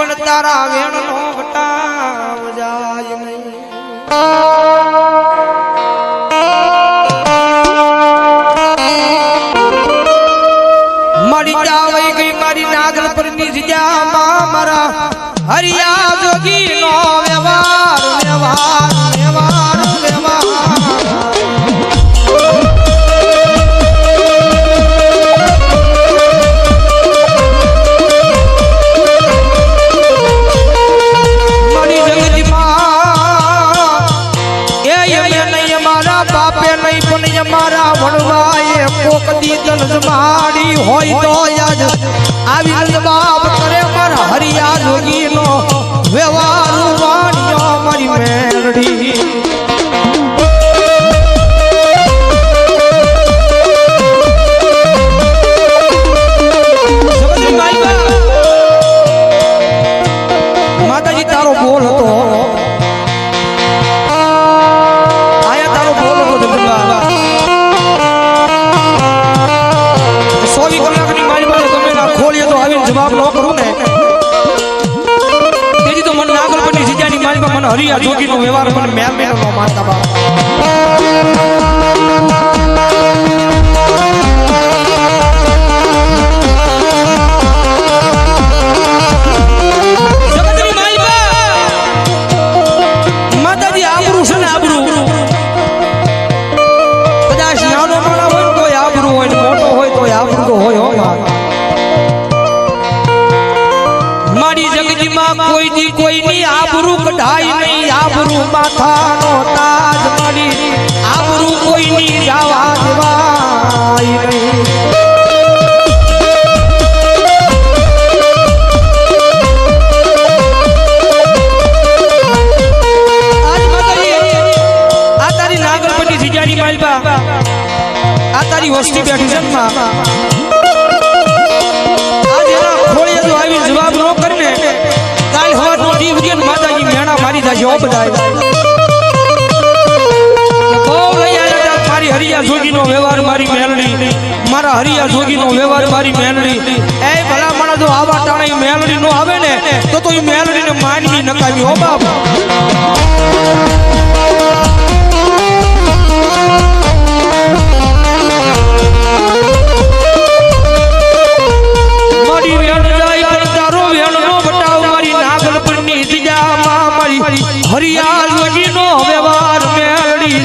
પણ તારા વેણ નો વટાવ જાય નહીં. મારી ચાવાઈ ગઈ મારી નાગર પરની જગ્યામાં મારા હરિયા જોગી નો વ્યવહાર વ્યવહાર વ્યવહાર. 哪里会多？અજોગી નો વ્યવહાર પણ મેં મેં નો માનતા બાપા. દોસ્તી બેઠી છે. આજે એના ખોળીએ જો આવી જવાબ મારી જશે ઓ મારી હરિયા જોગીનો વ્યવહાર મારા હરિયા જોગીનો વ્યવહાર મારી મેલડી. એ ભલા માણા જો આવા ટાણે આવે ને, તો તો એ મેલડીને માનવી નકાવી હો બાપ.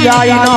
ya ina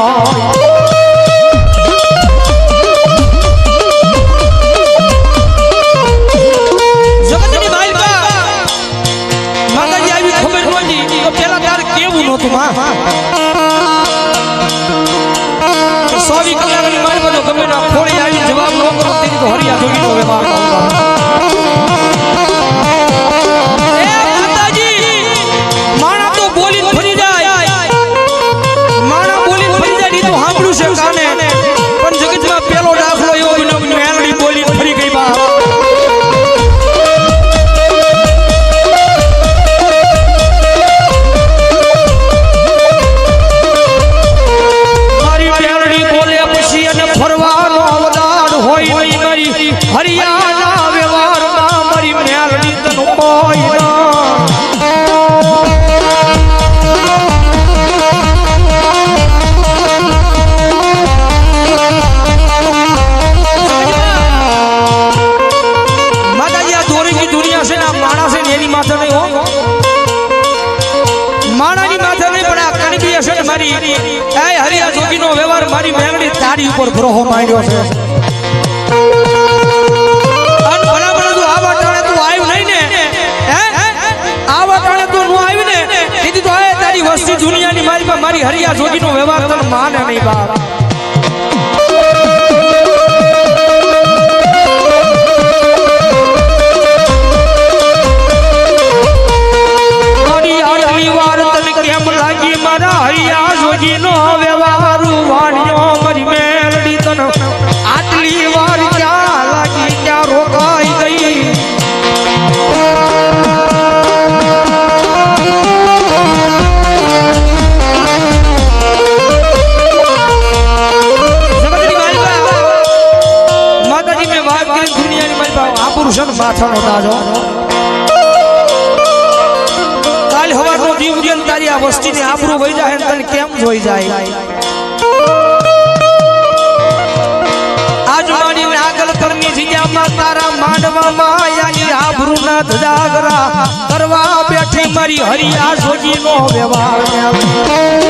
તારી ઉપર ગ્રહો માંડ્યો છે. વસ્તી દુનિયાની મારી પાસે મારી હરિયા જોગીનો વ્યવહાર તને માને નહીં બાપ. ભૂષણ માથાનો તાજો કાલ હવારનો દીવ ગયો તારી આ વસ્તીને આબરૂ વહી જાય તને કેમ જોઈ જાય? આજ મારી આગળ કરની જગ્યામાં તારા માંડવામાં આની આબરૂ ના ધજાગરા કરવા બેઠી મારી હરિયા સોજી નો વ્યવહાર.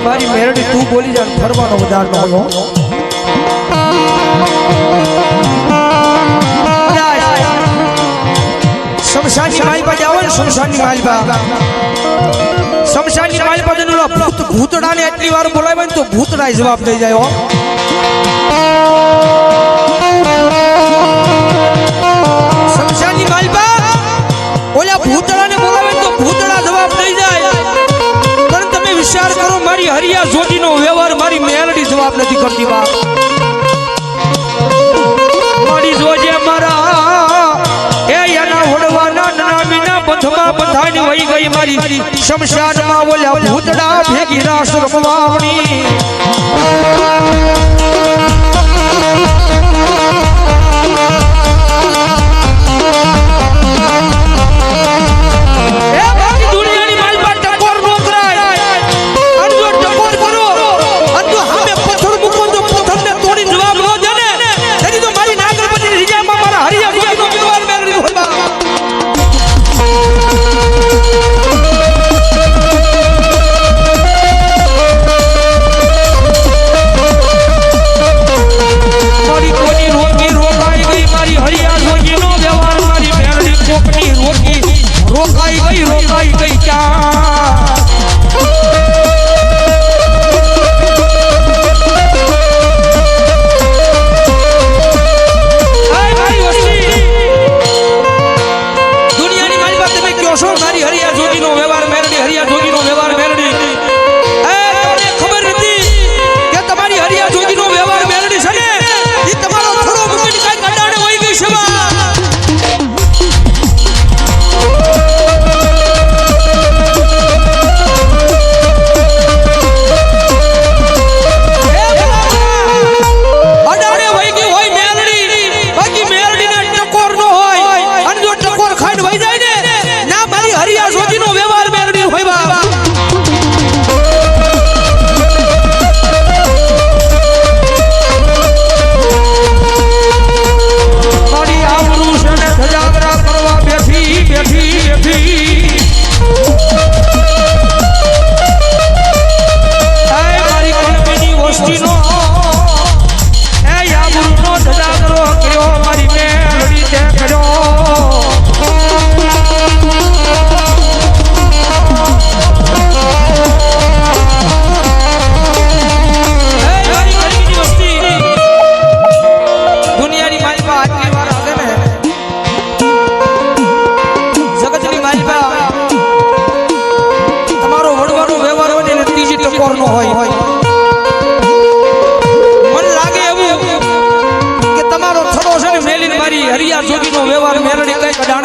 જગતમાં મારી મેરડી તું બોલી જાય ફરવાનો વધાર ન હોય ભૂતડાને એટલી વાર બોલાવે ને તો ભૂતડાય જવાબ દઈ જાય શમશાનની માલપા ઓલા ભૂતડાને હરિયા જોગીનો વ્યવહાર, મારી મેલડી જવાબ નથી કરતી બા. મારી જોજે મારા, એ એના નાના મીના પથમાં પથાની વહી ગઈ મારી. શમશાનમાં ઓલા ભૂતડા ભેગી રાસ રમવાવણી કહો મારી હરિયા જોગીનો વ્યવહાર મેરડી હરિયા જોગીનો વ્યવહાર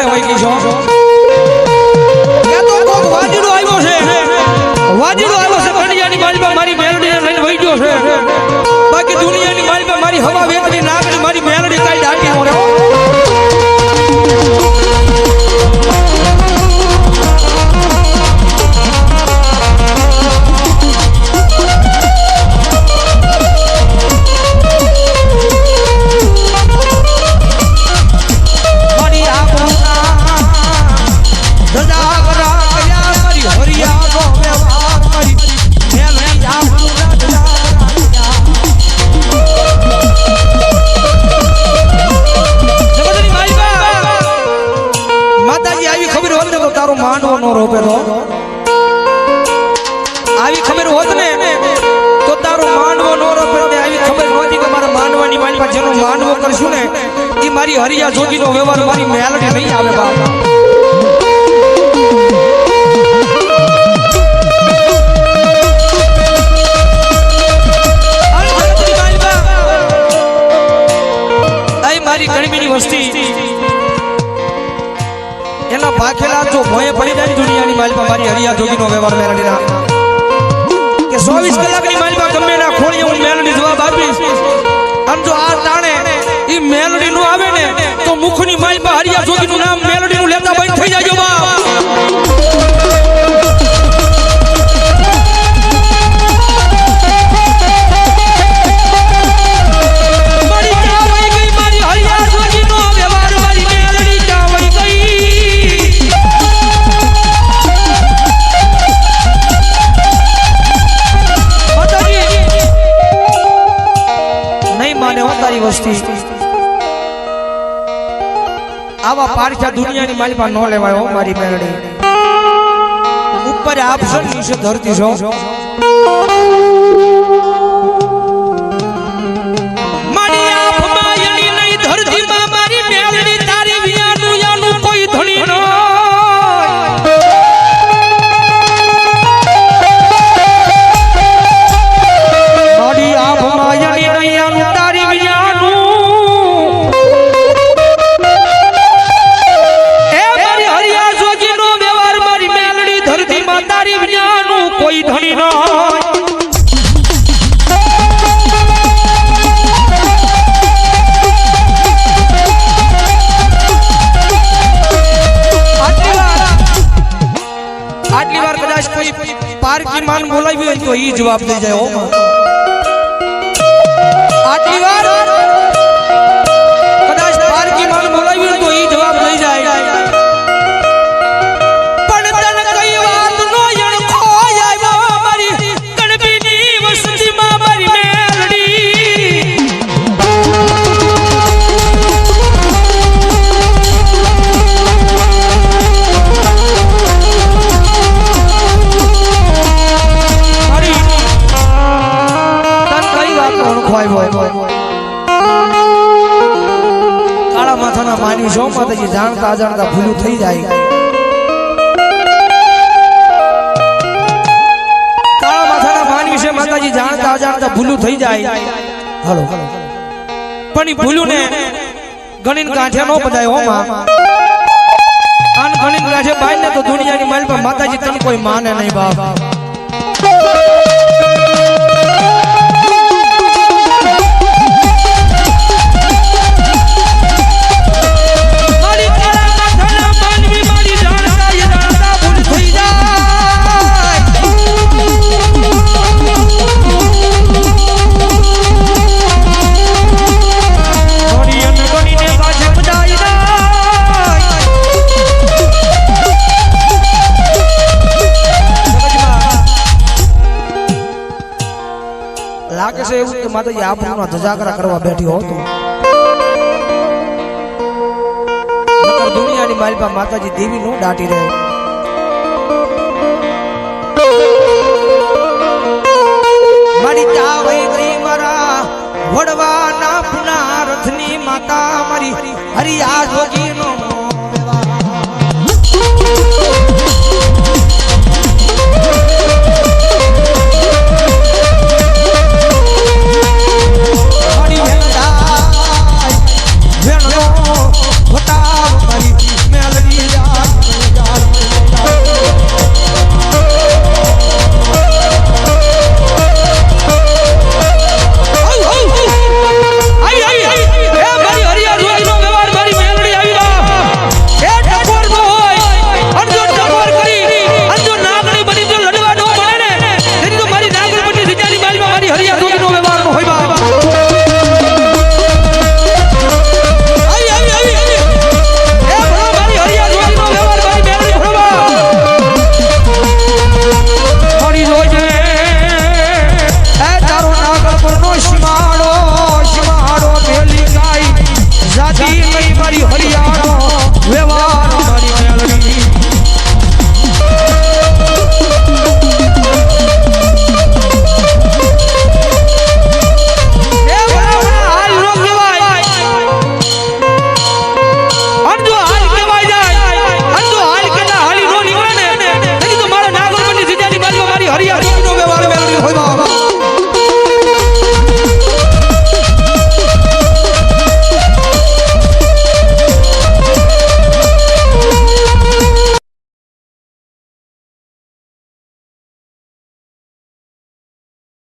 કઈ હોય ગઈ છો? ત્યાં તો કોક વાજીડો આવ્યો છે. વાજીડો આવ્યો છે. કડિયાની માલિકા મારી મેરડીને લઈને વહી ગયો છે. બાકી દુનિયાની બાજુમાં મારી હવા જોગીનો વ્યવહાર મારી મેલડી નહીં આવે બાપ. એના પાખેલા જો ભોંય પડી જાય ને દુનિયાની માલમાં મારી હરિયા જોગીનો વ્યવહાર મેલડીના. કે 24 કલાકની માલમાં ગમે ના ખોળીએ હું મેલડી જવાબ આપીશ. જો આ તાણે એ મેલડી નું આવે ને આવા પારખા દુનિયાની માલિકા ન લેવાય હો મારી મેળડી ઉપર આપશો નીચે ધરતી છો. હોય તો ઈ જવાબ દઈ જાય માથાના માનવી છો માતાજી જાણતા અજાણતા ભૂલું થઈ જાય. કાળા માથાના માનવી છે માતાજી, જાણતા અજાણતા ભૂલું થઈ જાય. હલો. પણ ઈ ભૂલું ને ગણીને કાંઠે નો બધાય હો માં. આન ગણીને કાંઠે બાઈ ને માતાજી તને કોઈ માને નહીં બાપ. આપણું ધજાગરા કરવા બેઠી હોત દુનિયાની માલિકા માતાજી દેવી નું દાટી રહે. મારી ચા વહી ગઈ મારા વડવાના પુના રથની માતા મારી હરિયા જોગી નો